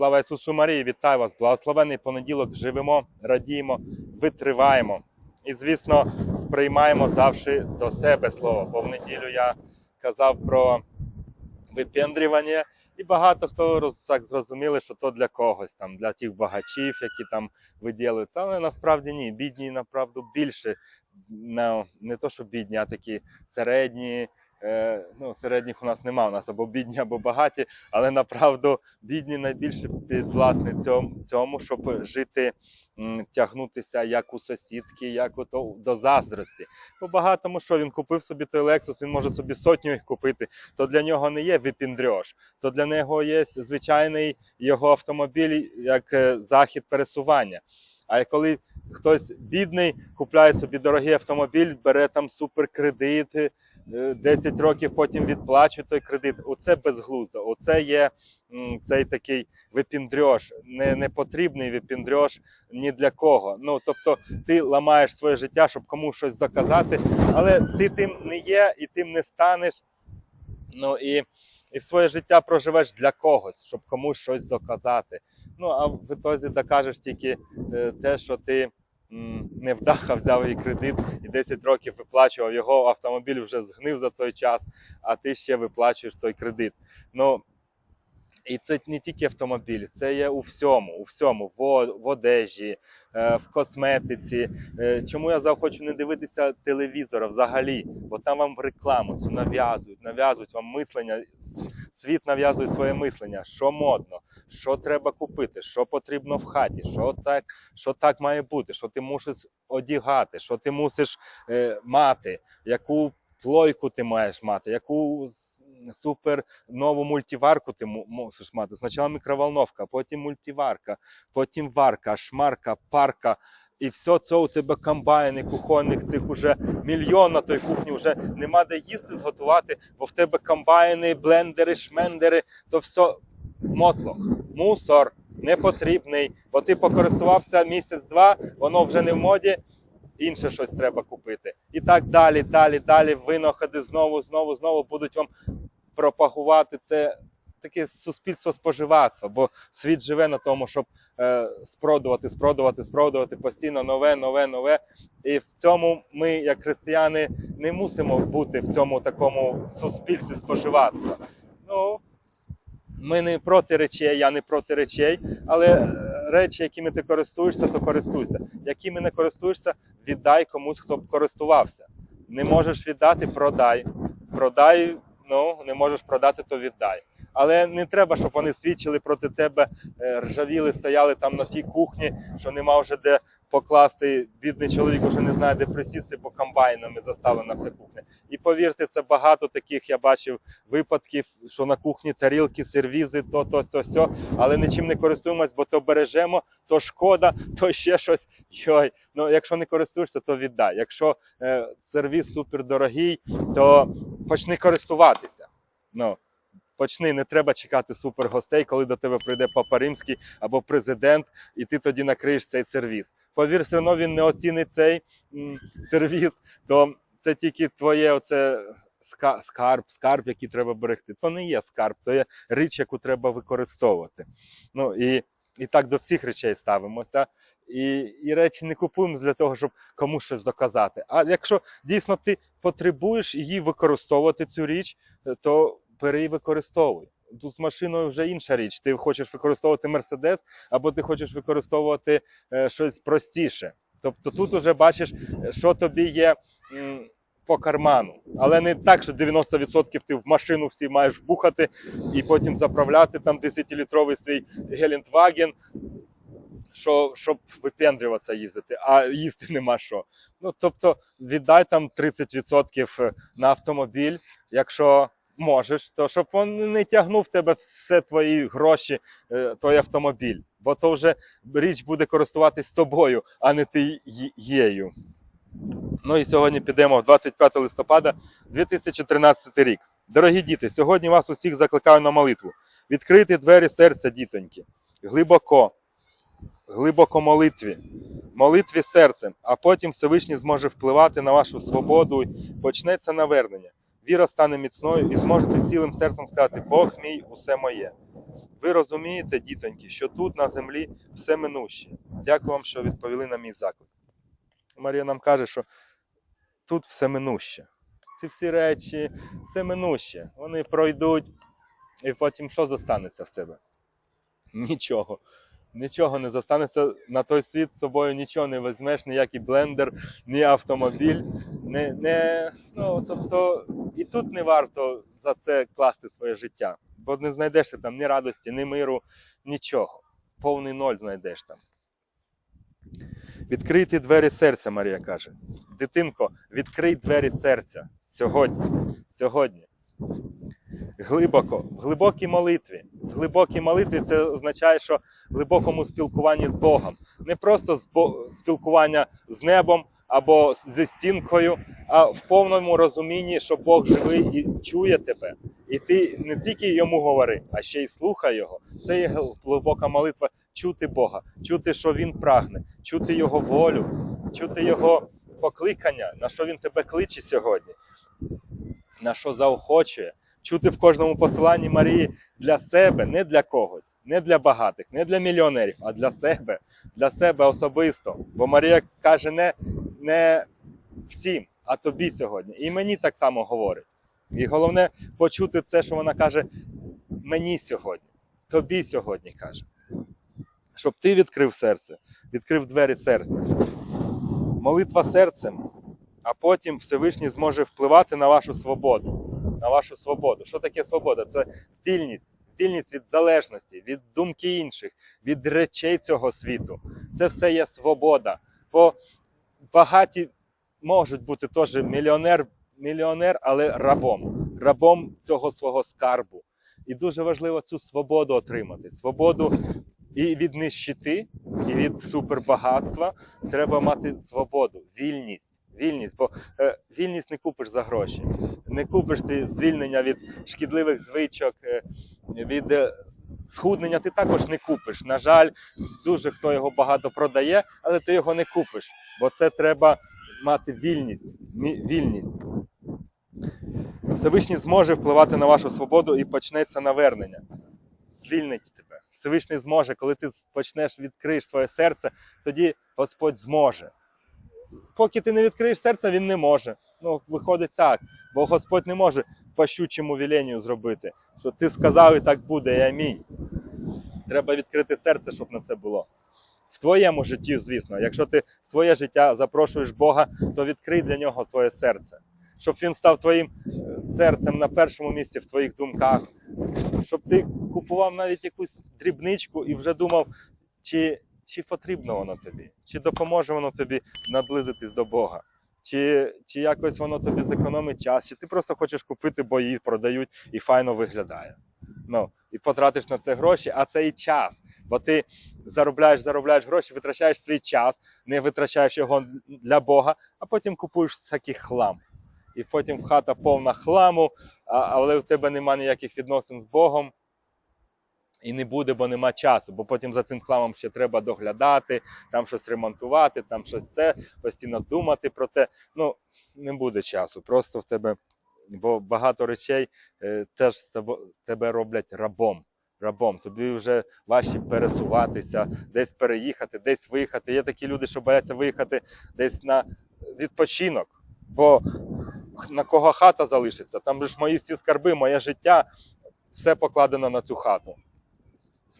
Слава Ісусу Марії, вітаю вас! Благословений понеділок. Живемо, радіємо, витриваємо. І, звісно, сприймаємо завжди до себе слово. Бо в неділю я казав про випендрювання, і багато хто роз- так зрозуміли, що то для когось, там, для тих багачів, які там виділюються. Але насправді ні. Бідні, направду, більше. Не, не то, що бідні, а такі середні. Е, ну, середніх у нас нема, у нас або бідні, або багаті, але направду бідні найбільше підвласні цьому, цьому щоб жити, тягнутися як у сусідки, як ото до заздрості. По багатому, що він купив собі той Lexus, він може собі сотню їх купити, то для нього не є випіндрьош, то для нього є звичайний його автомобіль як е, захід пересування. А коли хтось бідний купляє собі дорогий автомобіль, бере там суперкредити, 10 років потім відплачує той кредит. Оце безглуздо. Оце є цей такий випіндрьош, не, не потрібний випіндрьош ні для кого. Ну тобто ти ламаєш своє життя, щоб комусь щось доказати, але ти тим не є і тим не станеш. Ну і, і своє життя проживеш для когось, щоб комусь щось доказати. Ну а в ітозі докажеш тільки е, те, що ти м, не вдаха взяв її кредит і 10 років виплачував його, автомобіль вже згнив за той час, а ти ще виплачуєш той кредит. Ну, і це не тільки автомобіль, це є у всьому, у всьому, в, в одежі, е, в косметиці. Е, Чому я захочу не дивитися телевізора взагалі? Бо там вам рекламу цю нав'язують, нав'язують вам мислення. Світ нав'язує своє мислення, що модно, що треба купити, що потрібно в хаті, що так, що так має бути, що ти мусиш одягати, що ти мусиш е, мати, яку плойку ти маєш мати, яку супер нову мультиварку ти мусиш мати. Спочатку мікроволновка, потім мультиварка, потім варка, шмарка, парка. І все це у тебе комбайни кухонних цих уже мільйон на той кухні, вже нема де їсти зготувати, бо в тебе комбайни, блендери, шмендери, то все мотлох, мусор, непотрібний, бо ти покористувався місяць-два, воно вже не в моді, інше щось треба купити. І так далі, далі, далі, винаходи знову, знову, знову будуть вам пропагувати це таке суспільство споживацтва, бо світ живе на тому, щоб е, спродувати, спродувати, спродувати постійно нове, нове, нове. І в цьому ми, як християни, не мусимо бути в цьому такому суспільстві споживацтва. Ну, ми не проти речей, я не проти речей, але е, речі, якими ти користуєшся, то користуйся. Якими не користуєшся, віддай комусь, хто б користувався. Не можеш віддати, продай. Продай, ну не можеш продати, то віддай. Але не треба, щоб вони свідчили проти тебе, е, ржавіли, стояли там на тій кухні, що нема вже де покласти. Бідний чоловік вже не знає, де присісти, бо комбайнами заставлена вся кухня. І повірте, це багато таких я бачив випадків, що на кухні тарілки, сервізи, то, то, то, все, але нічим не користуємось, бо то бережемо, то шкода, то ще щось. Йой. Ну, якщо не користуєшся, то віддай. Якщо е, сервіс супердорогий, то почни користуватися. Ну, почни, не треба чекати супергостей, коли до тебе прийде Папа Римський або президент, і ти тоді накриєш цей сервіс. Повір, все одно він не оцінить цей сервіс, то це тільки твоє оце скарб, скарб, який треба берегти. То не є скарб, це є річ, яку треба використовувати. Ну і, і так до всіх речей ставимося. І, і речі не купуємо для того, щоб комусь щось доказати. А якщо дійсно ти потребуєш її використовувати цю річ, то бери і використовуй. Тут з машиною вже інша річ. Ти хочеш використовувати Мерседес, або ти хочеш використовувати е, щось простіше. Тобто тут вже бачиш, що тобі є по карману. Але не так, що 90% ти в машину всі маєш бухати і потім заправляти там 10-літровий свій Гелендваген, що, щоб випендрюватися їздити, а їсти нема що. Ну, тобто віддай там 30% на автомобіль, якщо можеш, то щоб він не тягнув в тебе все твої гроші, е, той автомобіль. Бо то вже річ буде користуватись тобою, а не ти єю. Ну і сьогодні підемо 25 листопада 2013 рік. Дорогі діти, сьогодні вас усіх закликаю на молитву. Відкрити двері серця, дітоньки. Глибоко, глибоко молитві. Молитві серцем, а потім Всевишній зможе впливати на вашу свободу, і почнеться навернення. Віра стане міцною і зможете цілим серцем сказати: Бог мій, усе моє. ви розумієте, дітоньки, що тут на землі все минуще. Дякую вам, що відповіли на мій заклик. Марія нам каже, що тут все минуще. Ці всі речі, все минуще. Вони пройдуть, і потім що зостанеться в тебе? Нічого. Нічого не зостанеться на той світ з собою, нічого не візьмеш, ніякий блендер, ні автомобіль. Не, не, ну, тобто, і тут не варто за це класти своє життя, бо не знайдеш ти там ні радості, ні миру, нічого. Повний ноль знайдеш там. Відкрийте двері серця, Марія каже. Дитинко, відкрий двері серця сьогодні. Сьогодні. Глибоко, в глибокій молитві. В глибокій молитві це означає, що в глибокому спілкуванні з Богом. Не просто спілкування з небом або зі стінкою, а в повному розумінні, що Бог живий і чує тебе. І ти не тільки йому говори, а ще й слухай його. Це є глибока молитва чути Бога, чути, що Він прагне, чути Його волю, чути Його покликання, на що Він тебе кличе сьогодні, на що заохочує. Чути в кожному посиланні Марії для себе, не для когось, не для багатих, не для мільйонерів, а для себе, для себе особисто. Бо Марія каже не, не всім, а тобі сьогодні. І мені так само говорить. І головне почути це, що вона каже мені сьогодні, тобі сьогодні каже. Щоб ти відкрив серце, відкрив двері серця. Молитва серцем, а потім Всевишній зможе впливати на вашу свободу. На вашу свободу. Що таке свобода? Це вільність, вільність від залежності, від думки інших, від речей цього світу. Це все є свобода. Бо багаті можуть бути теж мільйонер, мільйонер, але рабом, рабом цього свого скарбу. І дуже важливо цю свободу отримати. Свободу і від нищити, і від супербагатства треба мати свободу, вільність. Вільність, бо е, вільність не купиш за гроші. Не купиш ти звільнення від шкідливих звичок, е, від е, схуднення ти також не купиш. На жаль, дуже хто його багато продає, але ти його не купиш, бо це треба мати вільність. вільність. Всевишній зможе впливати на вашу свободу і почнеться навернення. Звільнить тебе. Всевишній зможе, коли ти почнеш відкриєш своє серце, тоді Господь зможе. Поки ти не відкриєш серце, він не може. Ну, виходить так. Бо Господь не може по щучому віленню зробити, що ти сказав і так буде, і амінь. Треба відкрити серце, щоб на це було. В твоєму житті, звісно. Якщо ти своє життя запрошуєш Бога, то відкрий для нього своє серце. Щоб він став твоїм е, серцем на першому місці в твоїх думках. Щоб ти купував навіть якусь дрібничку і вже думав, чи, чи потрібно воно тобі, чи допоможе воно тобі наблизитись до Бога. Чи, чи якось воно тобі зекономить час, чи ти просто хочеш купити, бо її продають і файно виглядає. Ну, і потратиш на це гроші, а це і час. Бо ти заробляєш, заробляєш гроші, витрачаєш свій час, не витрачаєш його для Бога, а потім купуєш всякий хлам. І потім хата повна хламу, але в тебе нема ніяких відносин з Богом. І не буде, бо нема часу, бо потім за цим хламом ще треба доглядати, там щось ремонтувати, там щось те, постійно думати про те. Ну, не буде часу. Просто в тебе, бо багато речей е, теж тебе роблять рабом. Рабом. Тобі вже важче пересуватися, десь переїхати, десь виїхати. Є такі люди, що бояться виїхати десь на відпочинок. Бо на кого хата залишиться? Там ж мої всі скарби, моє життя, все покладено на цю хату.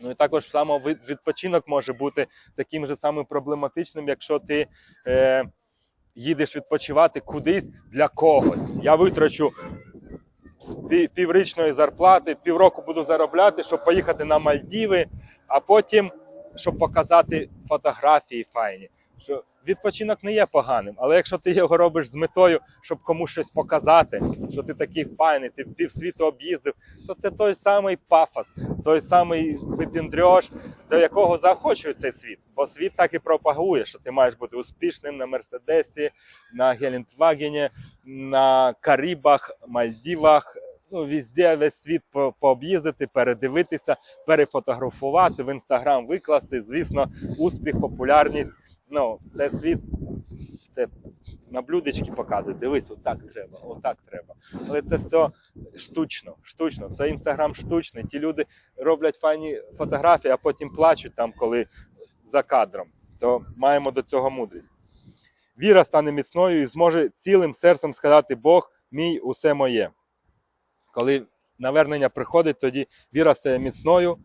Ну і також саме відпочинок може бути таким же самим проблематичним, якщо ти е, їдеш відпочивати кудись для когось. Я витрачу піврічної зарплати, півроку буду заробляти, щоб поїхати на Мальдіви, а потім щоб показати фотографії файні. Що відпочинок не є поганим, але якщо ти його робиш з метою, щоб комусь щось показати, що ти такий файний, ти півсвіту об'їздив, то це той самий пафос, той самий випіндрьош, до якого заохочує цей світ. Бо світ так і пропагує, що ти маєш бути успішним на Мерседесі, на Гелендвагені, на Карибах, Мальдівах. Ну, везде весь світ по- пооб'їздити, передивитися, перефотографувати, в інстаграм викласти. Звісно, успіх, популярність Ну, це світ, це на блюдечки показують. Дивись, отак треба, отак треба. Але це все штучно, штучно. Це інстаграм штучний. Ті люди роблять файні фотографії, а потім плачуть там, коли за кадром. То маємо до цього мудрість. Віра стане міцною і зможе цілим серцем сказати Бог мій усе моє. Коли навернення приходить, тоді віра стає міцною,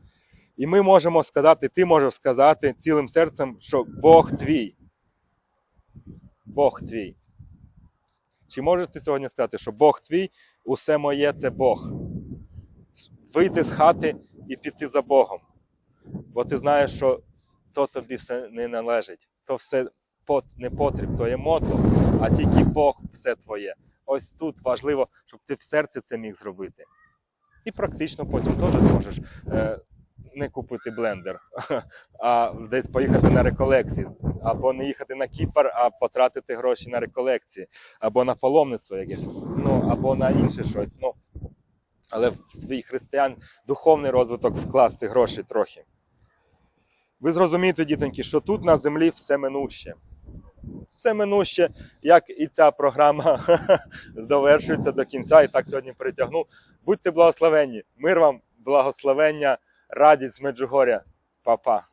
і ми можемо сказати, ти можеш сказати цілим серцем, що Бог твій. Бог твій. Чи можеш ти сьогодні сказати, що Бог твій, усе моє це Бог? Вийти з хати і піти за Богом. Бо ти знаєш, що то тобі все не належить, то все не потріб, то є мото, а тільки Бог все твоє. Ось тут важливо, щоб ти в серці це міг зробити. І практично потім теж зможеш е, не купити блендер, а десь поїхати на реколекції, або не їхати на Кіпр, а потратити гроші на реколекції, або на паломництво якесь, ну або на інше щось. Ну, але в свій християн духовний розвиток вкласти гроші трохи. Ви зрозумієте, дітоньки, що тут на землі все минуще. Все минуще, як і ця програма довершується до кінця, і так сьогодні притягну. Будьте благословенні. Мир вам, благословення, радість Меджугоря. Па-па.